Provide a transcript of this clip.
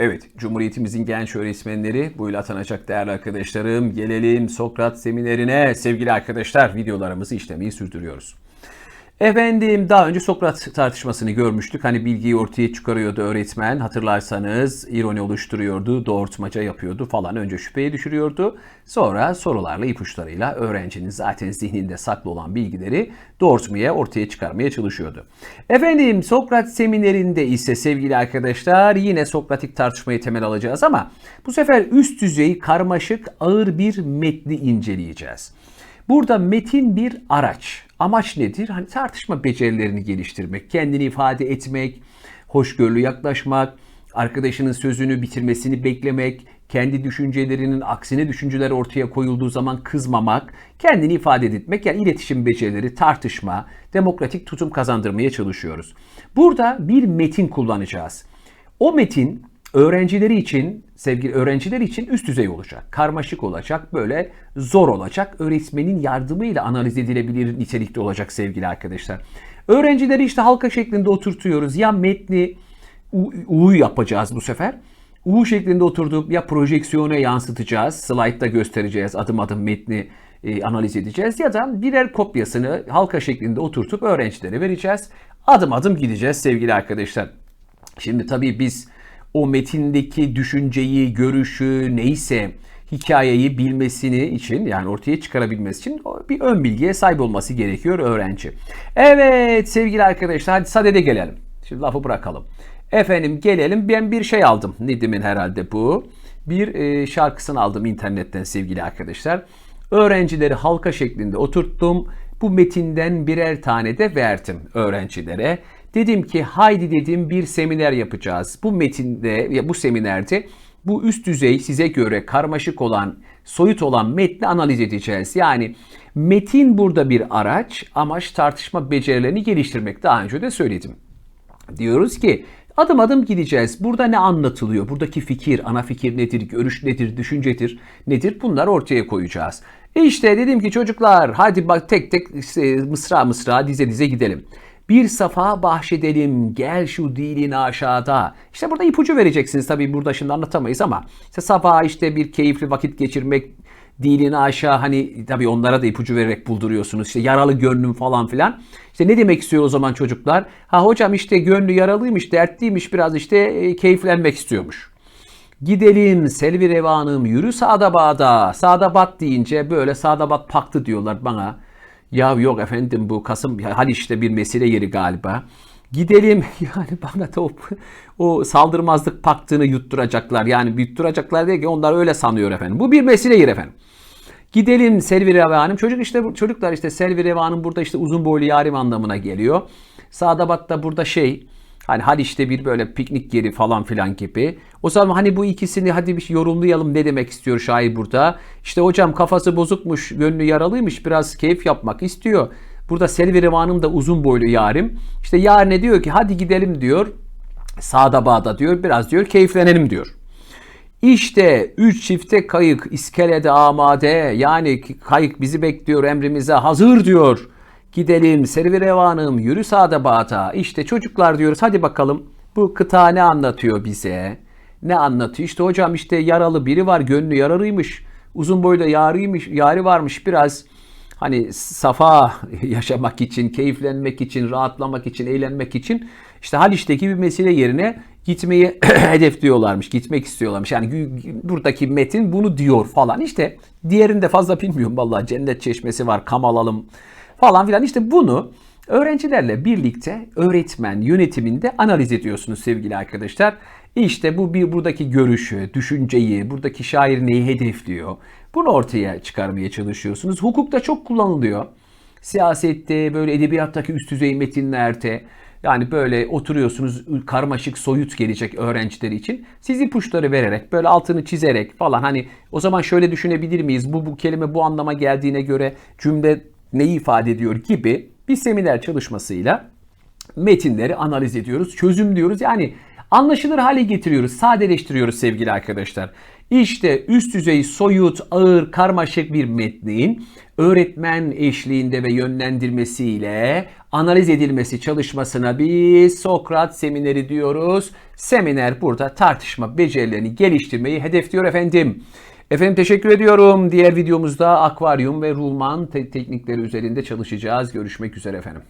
Evet, Cumhuriyetimizin genç öğretmenleri, buyla atanacak değerli arkadaşlarım. Gelelim Sokrat seminerine. Sevgili arkadaşlar, videolarımızı işlemeyi sürdürüyoruz. Efendim daha önce Sokrat tartışmasını görmüştük. Hani bilgiyi ortaya çıkarıyordu öğretmen. Hatırlarsanız ironi oluşturuyordu, doğrultmaca yapıyordu falan. Önce şüpheye düşürüyordu. Sonra sorularla ipuçlarıyla öğrencinin zaten zihninde saklı olan bilgileri doğrultmaya, ortaya çıkarmaya çalışıyordu. Efendim Sokrat seminerinde ise sevgili arkadaşlar yine Sokratik tartışmayı temel alacağız ama bu sefer üst düzey karmaşık ağır bir metni inceleyeceğiz. Burada metin bir araç. Amaç nedir? Hani tartışma becerilerini geliştirmek, kendini ifade etmek, hoşgörülü yaklaşmak, arkadaşının sözünü bitirmesini beklemek, kendi düşüncelerinin aksine düşünceler ortaya koyulduğu zaman kızmamak, kendini ifade etmek yani iletişim becerileri, tartışma, demokratik tutum kazandırmaya çalışıyoruz. Burada bir metin kullanacağız. O metin öğrencileri için, sevgili öğrenciler için üst düzey olacak. Karmaşık olacak, böyle zor olacak. Öğretmenin yardımıyla analiz edilebilir nitelikte olacak sevgili arkadaşlar. Öğrencileri işte halka şeklinde oturtuyoruz. Ya metni U yapacağız bu sefer. U şeklinde oturduk ya projeksiyona yansıtacağız. Slide'da göstereceğiz. Adım adım metni e, analiz edeceğiz. Ya da birer kopyasını halka şeklinde oturtup öğrencilere vereceğiz. Adım adım gideceğiz sevgili arkadaşlar. Şimdi tabii biz o metindeki düşünceyi, görüşü neyse hikayeyi bilmesini için yani ortaya çıkarabilmesi için bir ön bilgiye sahip olması gerekiyor öğrenci. Evet sevgili arkadaşlar hadi sadede gelelim. Şimdi lafı bırakalım. Efendim gelelim ben bir şey aldım. Nedim'in herhalde bu. Bir e, şarkısını aldım internetten sevgili arkadaşlar. Öğrencileri halka şeklinde oturttum. Bu metinden birer tane de verdim öğrencilere. Dedim ki haydi dedim bir seminer yapacağız. Bu metinde ya bu seminerde bu üst düzey size göre karmaşık olan, soyut olan metni analiz edeceğiz. Yani metin burada bir araç, amaç tartışma becerilerini geliştirmek. Daha önce de söyledim. Diyoruz ki adım adım gideceğiz. Burada ne anlatılıyor? Buradaki fikir, ana fikir nedir, görüş nedir, düşüncedir nedir? Bunları ortaya koyacağız. E işte dedim ki çocuklar hadi bak tek tek mısra mısra dize dize gidelim. Bir safa bahşedelim gel şu dilin aşağıda. İşte burada ipucu vereceksiniz tabii burada şimdi anlatamayız ama işte safa işte bir keyifli vakit geçirmek dilini aşağı hani tabii onlara da ipucu vererek bulduruyorsunuz. İşte yaralı gönlüm falan filan. İşte ne demek istiyor o zaman çocuklar? Ha hocam işte gönlü yaralıymış, dertliymiş biraz işte e, keyiflenmek istiyormuş. Gidelim Selvi Revanım yürü sağda bağda. Sağda bat deyince böyle sağda bat paktı diyorlar bana. Ya yok efendim bu Kasım Haliç'te bir mesele yeri galiba. Gidelim yani bana da o, o saldırmazlık paktını yutturacaklar. Yani yutturacaklar değil ki onlar öyle sanıyor efendim. Bu bir mesele yeri efendim. Gidelim Selvi Revanım. Çocuk işte çocuklar işte Selvi Revanım burada işte uzun boylu yarim anlamına geliyor. Sadabat da burada şey Hani Haliç'te bir böyle piknik yeri falan filan gibi. O zaman hani bu ikisini hadi bir yorumlayalım ne demek istiyor şair burada. İşte hocam kafası bozukmuş, gönlü yaralıymış, biraz keyif yapmak istiyor. Burada Selvi Rivan'ın da uzun boylu yarim. İşte yar ne diyor ki hadi gidelim diyor. Sağda bağda diyor biraz diyor keyiflenelim diyor. İşte üç çifte kayık iskelede amade yani kayık bizi bekliyor emrimize hazır diyor. Gidelim servi revanım yürü sağda bağda. İşte çocuklar diyoruz hadi bakalım bu kıta ne anlatıyor bize? Ne anlatıyor? İşte hocam işte yaralı biri var gönlü yararıymış. Uzun boyda yarıymış, yari varmış biraz hani safa yaşamak için, keyiflenmek için, rahatlamak için, eğlenmek için işte Haliç'teki bir mesele yerine gitmeyi hedefliyorlarmış, gitmek istiyorlarmış. Yani buradaki metin bunu diyor falan. İşte diğerinde fazla bilmiyorum vallahi cennet çeşmesi var, kam alalım falan filan. İşte bunu öğrencilerle birlikte öğretmen yönetiminde analiz ediyorsunuz sevgili arkadaşlar. İşte bu bir buradaki görüşü, düşünceyi, buradaki şair neyi hedefliyor? Bunu ortaya çıkarmaya çalışıyorsunuz. Hukukta çok kullanılıyor. Siyasette, böyle edebiyattaki üst düzey metinlerde yani böyle oturuyorsunuz karmaşık soyut gelecek öğrenciler için. Siz ipuçları vererek böyle altını çizerek falan hani o zaman şöyle düşünebilir miyiz? Bu bu kelime bu anlama geldiğine göre cümle neyi ifade ediyor gibi bir seminer çalışmasıyla metinleri analiz ediyoruz, çözüm diyoruz. Yani anlaşılır hale getiriyoruz, sadeleştiriyoruz sevgili arkadaşlar. İşte üst düzey soyut, ağır, karmaşık bir metnin öğretmen eşliğinde ve yönlendirmesiyle analiz edilmesi çalışmasına biz Sokrat semineri diyoruz. Seminer burada tartışma becerilerini geliştirmeyi hedefliyor efendim. Efendim teşekkür ediyorum. Diğer videomuzda akvaryum ve rulman te- teknikleri üzerinde çalışacağız. Görüşmek üzere efendim.